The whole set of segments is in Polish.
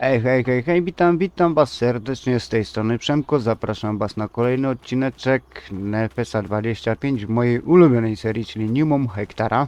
Hej, hej, hej, hej, witam, witam was serdecznie z tej strony Przemko, zapraszam was na kolejny odcineczek NFS 25 w mojej ulubionej serii, czyli Newmom Hektara.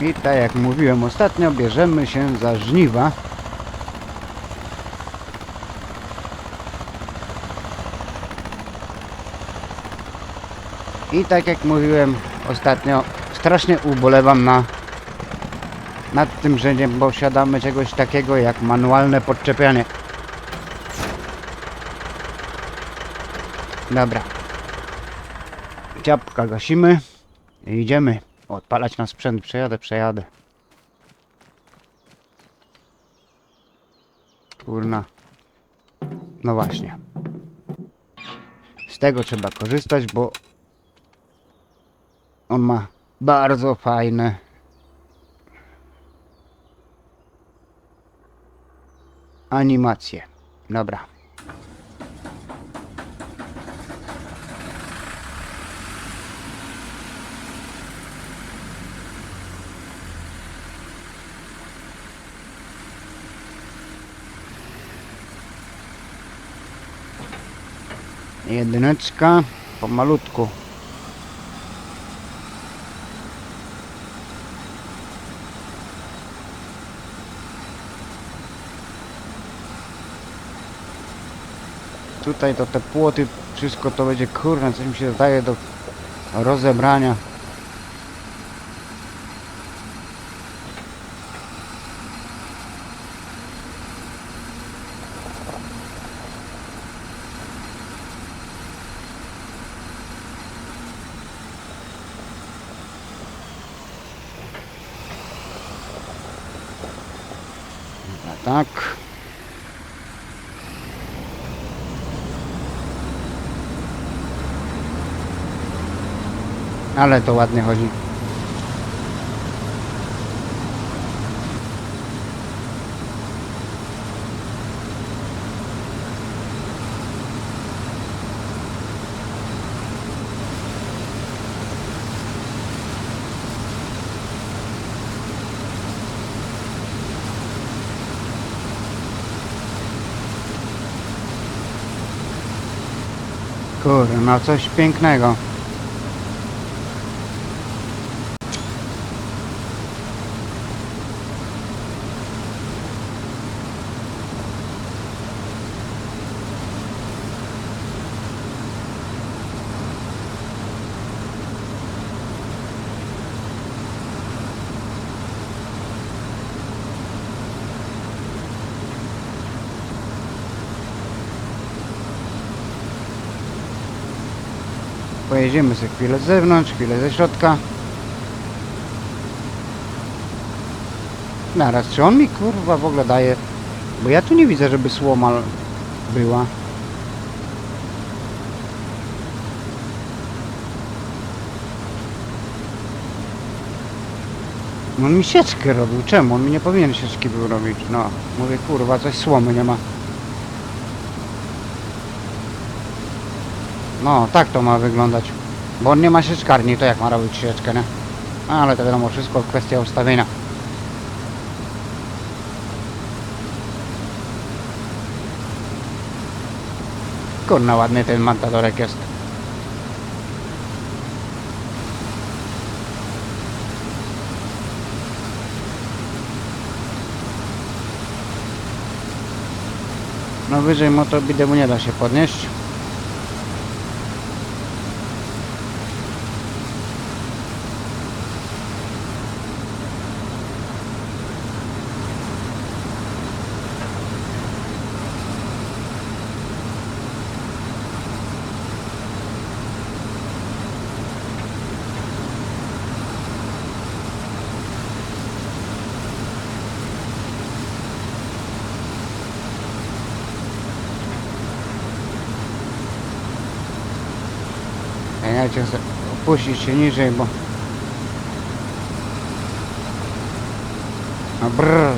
I tak jak mówiłem ostatnio, bierzemy się za żniwa. I tak jak mówiłem ostatnio, strasznie ubolewam na nad tym, że nie posiadamy czegoś takiego jak manualne podczepianie. Dobra. Ciapka gasimy i idziemy odpalać na sprzęt. Przejadę, przejadę. Kurna. No właśnie. Z tego trzeba korzystać, bo on ma bardzo fajne animacje. Dobra. Jedyneczka pomalutku. Tutaj to te płoty, wszystko to będzie kurna, coś mi się zdaje do rozebrania. Dobra, tak. Ale to ładnie chodzi. Kurde, no coś pięknego. Pojedziemy sobie chwilę z zewnątrz, chwilę ze środka. Naraz, czy on mi kurwa w ogóle daje? Bo ja tu nie widzę, żeby słoma była. On mi sieczkę robił. Czemu? On mi nie powinien sieczki był robić. No, mówię kurwa, coś słomy nie ma. No, tak to ma wyglądać. Bo nie ma sieczkarni, to jak ma robić sieczkę, nie? Ale to wiadomo, wszystko kwestia ustawienia. Kurna, ładny ten matadorek jest. No wyżej motobidemu nie da się podnieść. cię opuścić się niżej, bo... A brrr.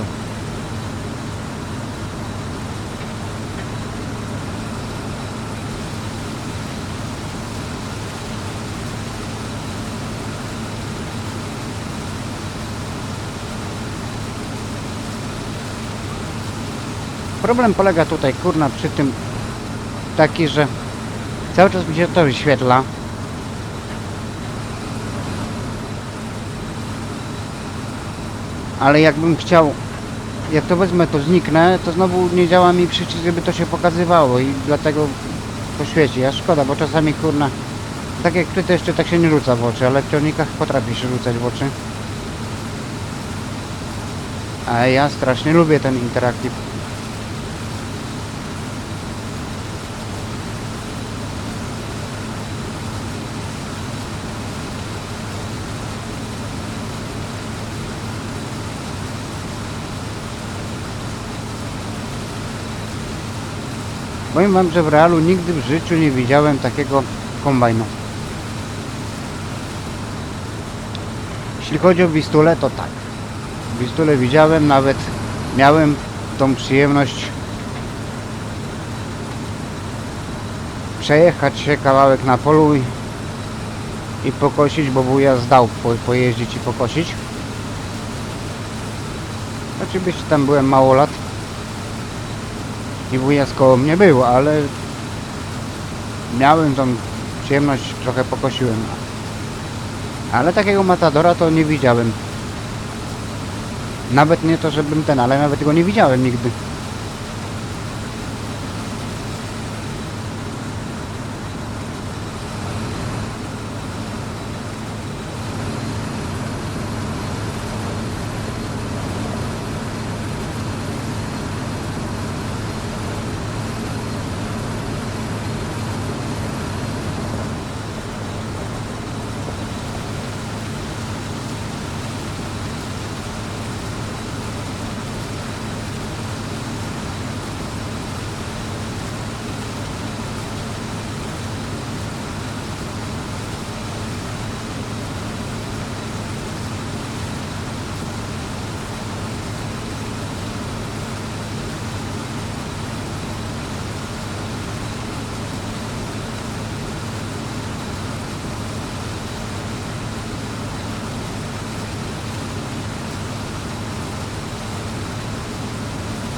Problem polega tutaj, kurna, przy tym taki, że cały czas mi się to wyświetla. Ale jakbym chciał, jak to wezmę, to zniknę, to znowu nie działa mi przycisk, żeby to się pokazywało i dlatego to świeci. Ja szkoda, bo czasami, kurna, tak jak ty to jeszcze tak się nie rzuca w oczy, ale w ciągnikach potrafi się rzucać w oczy. A ja strasznie lubię ten interaktyw. Powiem wam, że w realu nigdy w życiu nie widziałem takiego kombajnu. Jeśli chodzi o Wistulę, to tak. Wistulę widziałem, nawet miałem tą przyjemność przejechać się kawałek na polu i, i pokosić, bo wuja zdał po, pojeździć i pokosić. Oczywiście tam byłem mało lat i wuja z koło mnie był, ale miałem tą przyjemność, trochę pokosiłem. Ale takiego matadora to nie widziałem. Nawet nie to, żebym ten, ale nawet go nie widziałem nigdy.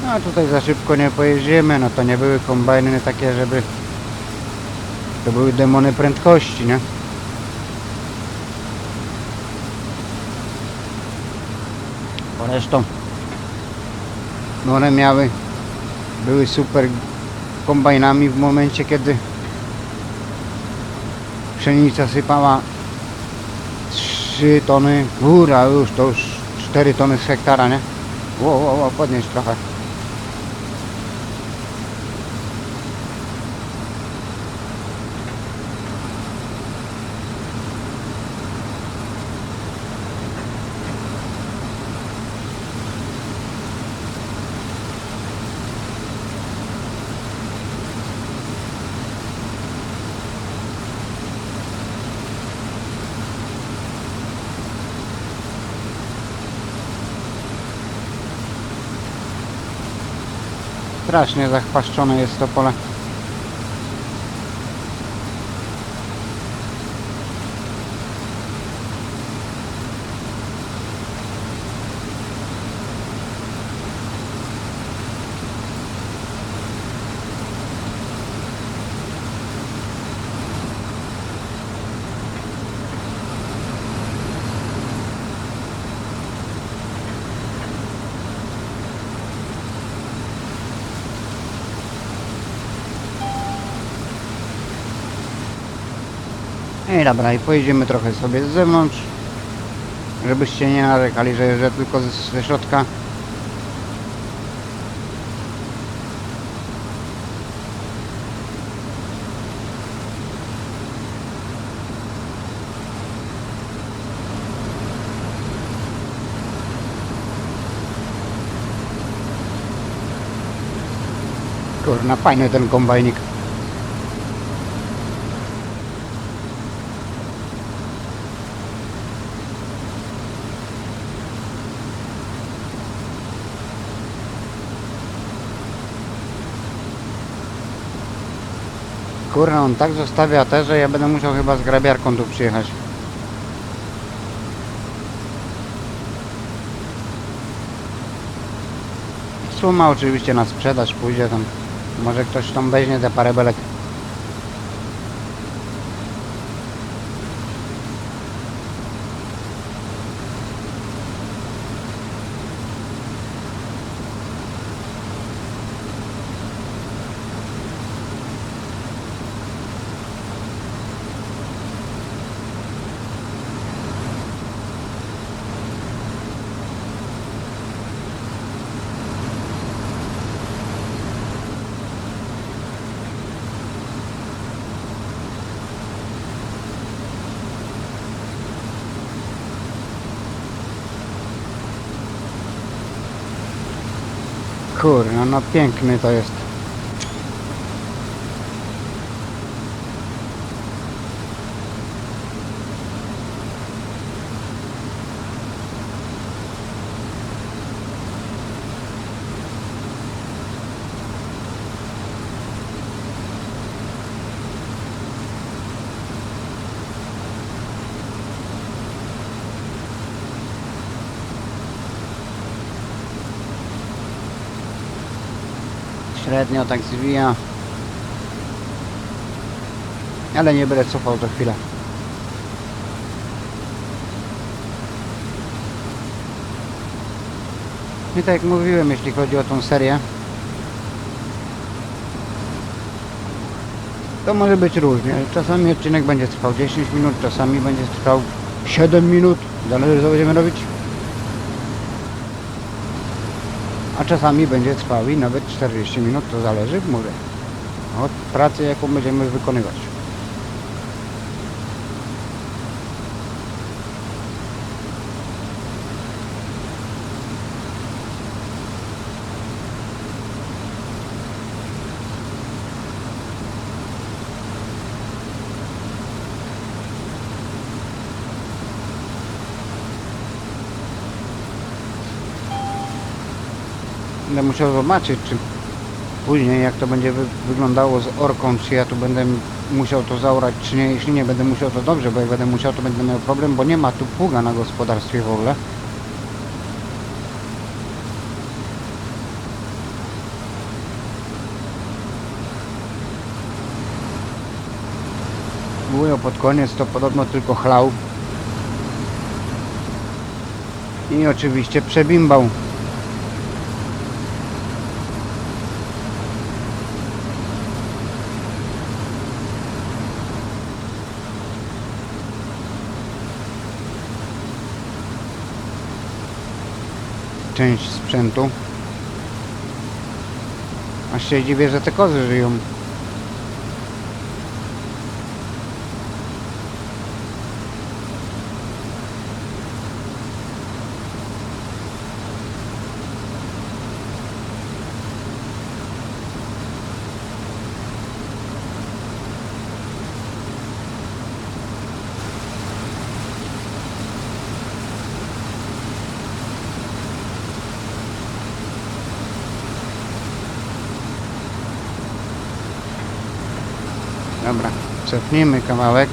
No tutaj za szybko nie pojedziemy, no to nie były kombajny takie, żeby to były demony prędkości, nie? Zresztą one miały, były super kombajnami w momencie, kiedy pszenica sypała 3 tony góra już, to już 4 tony z hektara, nie? Ło, ło, ło, podnieś trochę. Strasznie zachwaszczone jest to pole. I dobra, i pojedziemy trochę sobie z zewnątrz, żebyście nie narzekali, że jeżdżę tylko ze środka. Kurna, fajny ten kombajnik. Kurna, on tak zostawia te, że ja będę musiał chyba z grabiarką tu przyjechać. Suma oczywiście na sprzedaż pójdzie tam. Może ktoś tam weźmie te parę belek. Kurno, no piękny to jest. Średnio tak zwija. Ale nie będę cofał za chwilę. I tak jak mówiłem, jeśli chodzi o tą serię, to może być różnie. Czasami odcinek będzie trwał 10 minut, czasami będzie trwał 7 minut, zależy co będziemy robić. A czasami będzie trwał i nawet 40 minut, to zależy, od pracy jaką będziemy wykonywać. Będę musiał zobaczyć, czy później jak to będzie wy wyglądało z orką, czy ja tu będę musiał to zaorać, czy nie. Jeśli nie będę musiał, to dobrze, bo jak będę musiał, to będę miał problem, bo nie ma tu pługa na gospodarstwie w ogóle. Wujo pod koniec to podobno tylko chlał. I oczywiście przebimbał. Część sprzętu. Aż się dziwię, że te kozy żyją. Dobra, cofnijmy kawałek.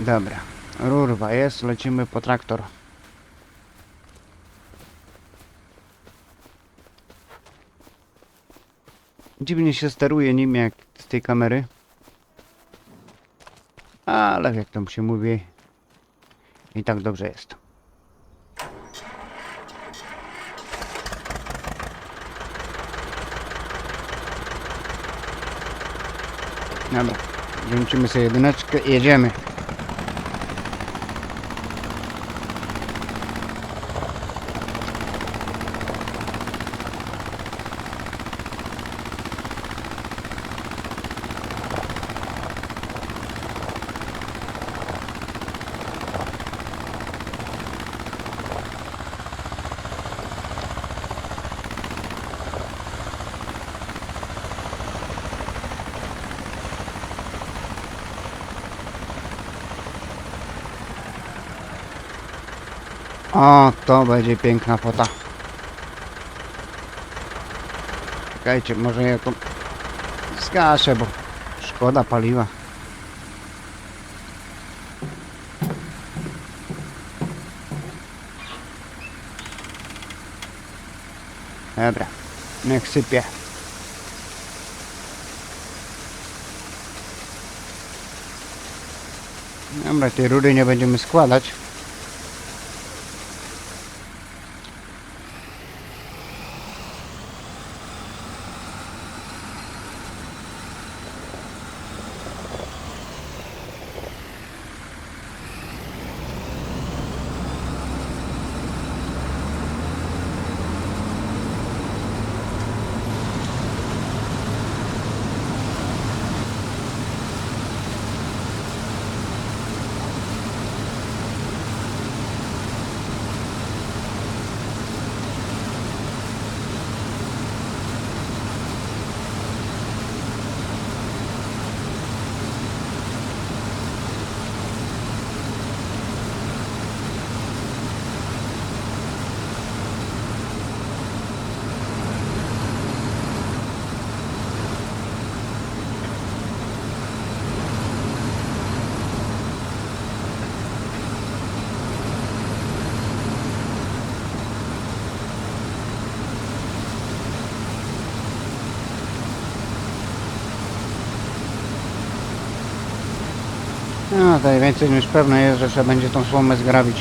Dobra, rurwa jest, lecimy po traktor. Dziwnie się steruje nim jak z tej kamery. Ale jak tam się mówi, i tak dobrze jest. Dobra, włączymy sobie jedyneczkę i jedziemy. O, to będzie piękna fota. Czekajcie, może jaką... Zgaszę, bo szkoda paliwa. Dobra, niech sypie. Dobra, tej rury nie będziemy składać. No, tutaj więcej niż pewne jest, że trzeba będzie tą słomę zgrabić.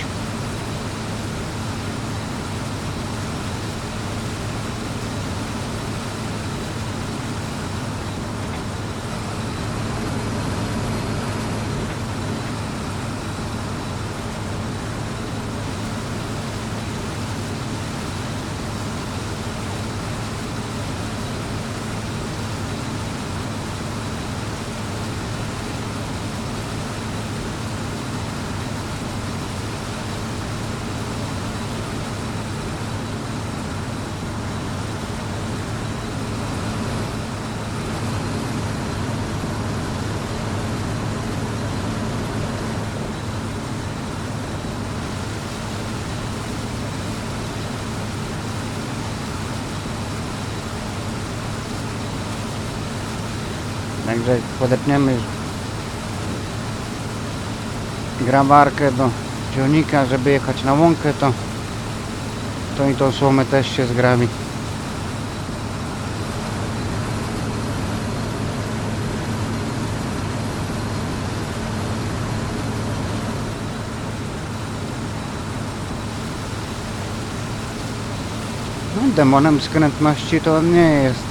Także podepniemy grabarkę do ciągnika, żeby jechać na łąkę, to, to i tą słomę też się zgrabi. No, demonem skrętności to on nie jest.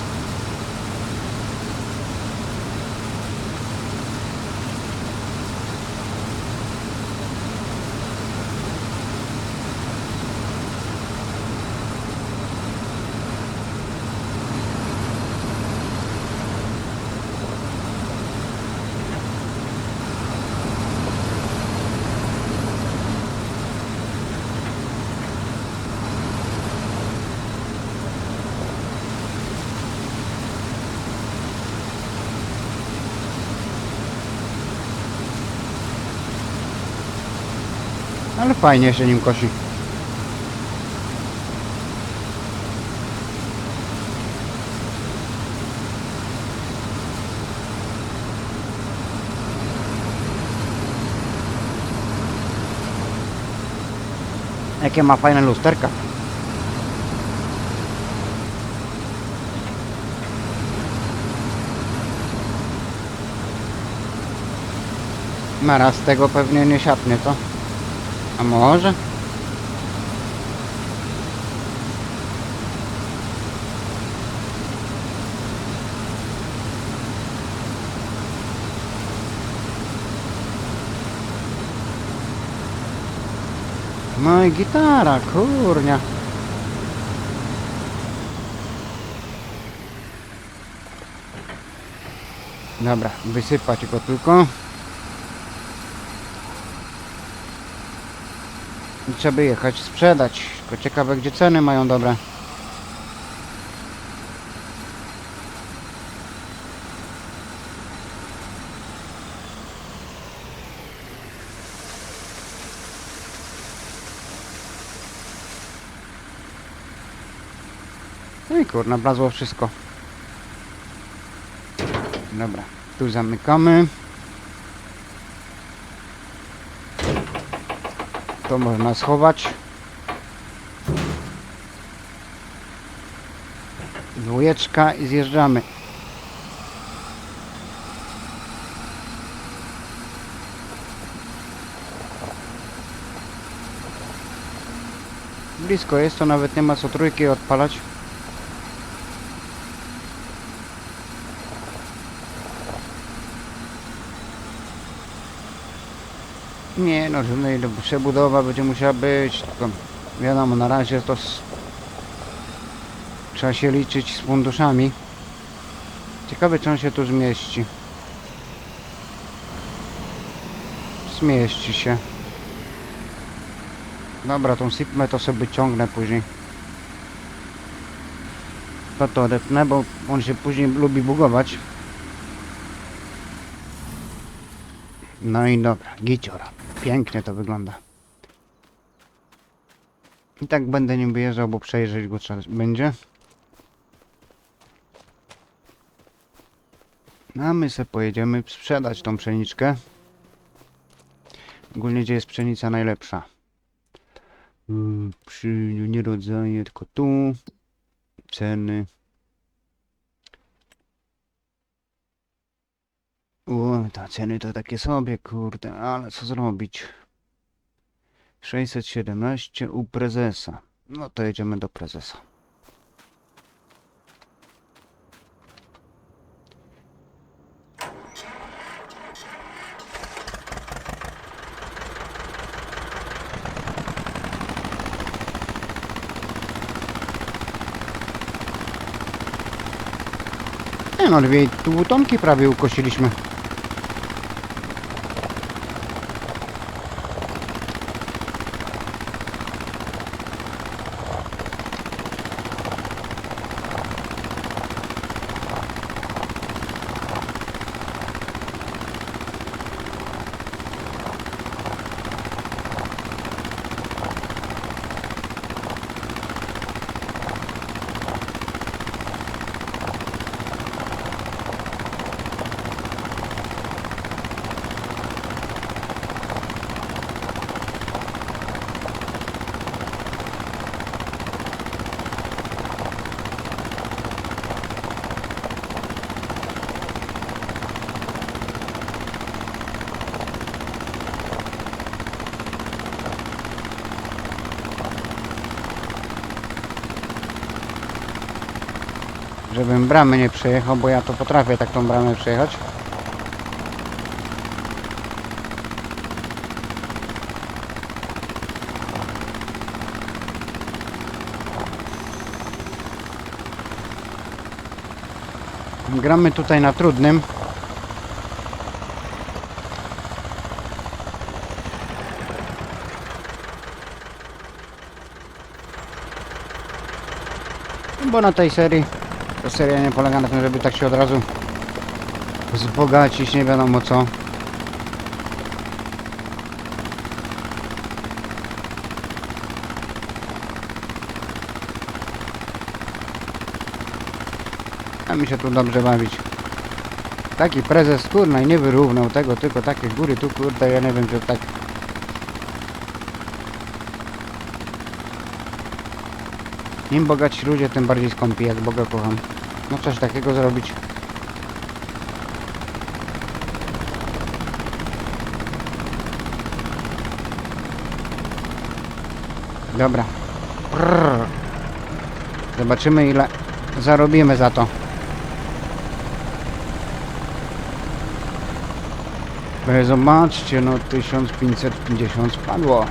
Ale fajnie się nim kosi. Jakie ma fajne lusterka. Mara z tego pewnie nie siapnie, co? A może? No i gitara, kurnia. Dobra, wysypać go tylko. I trzeba jechać sprzedać. Tylko ciekawe gdzie ceny mają dobre. No i kurna, blazło wszystko. Dobra, tu zamykamy. To można schować. Dwójeczka i zjeżdżamy. Blisko jest, to nawet nie ma co trójki odpalać. No, żadnej do- przebudowa będzie musiała być, tylko wiadomo, na razie to s- trzeba się liczyć z funduszami. Ciekawe, czy on się tu zmieści. Zmieści się. Dobra, tą sipmę to sobie ciągnę później. To to odepnę, bo on się później lubi bugować. No i dobra, giciora. Pięknie to wygląda. I tak będę nim wyjeżdżał, bo przejrzeć go trzeba będzie. A my se pojedziemy sprzedać tą pszeniczkę. Ogólnie gdzie jest pszenica najlepsza? Yy, Przy, nie rodzaje, tylko tu. Ceny. O, ta ceny to takie sobie, kurde, ale co zrobić? 617 u prezesa. No to jedziemy do prezesa. Nie no, dwie tu prawie ukosiliśmy. Żebym bramy nie przejechał, bo ja to potrafię tak tą bramę przejechać. Gramy tutaj na trudnym. Bo na tej serii to seria nie polega na tym, żeby tak się od razu wzbogacić, nie wiadomo co. A mi się tu dobrze bawić. Taki prezes kurna i nie wyrównał tego, tylko takie góry tu kurde, ja nie wiem czy tak Im bogaci ludzie, tym bardziej skąpi, jak Boga kocham. No coś takiego zrobić. Dobra. Prrr. Zobaczymy ile zarobimy za to. Zobaczcie, no 1550 spadło.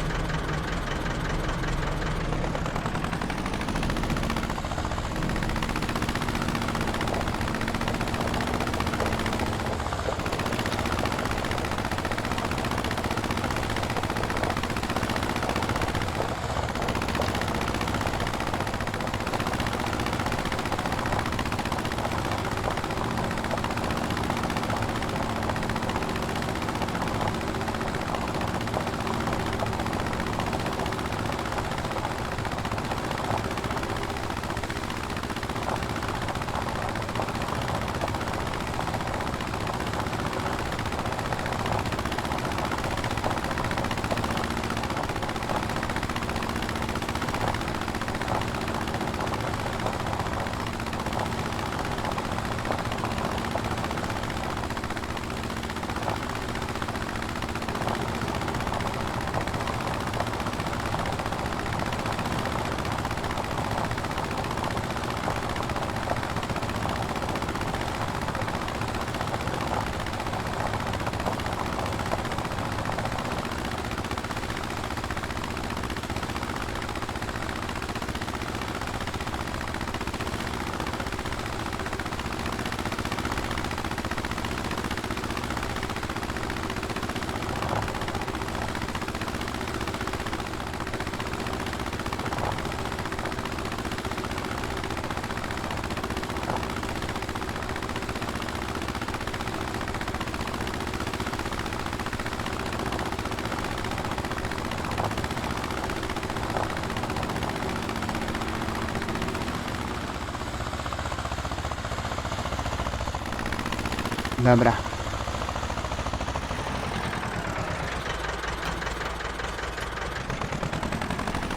Dobra.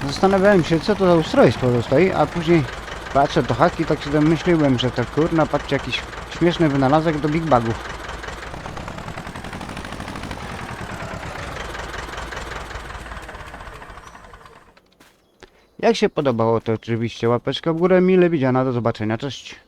Zastanawiałem się, co to za ustrojstwo tutaj, a później patrzę to haki, tak się domyśliłem, że to kurna, patrzcie, jakiś śmieszny wynalazek do Big Bugów. Jak się podobało, to oczywiście łapeczka w górę, mile widziana, do zobaczenia, cześć.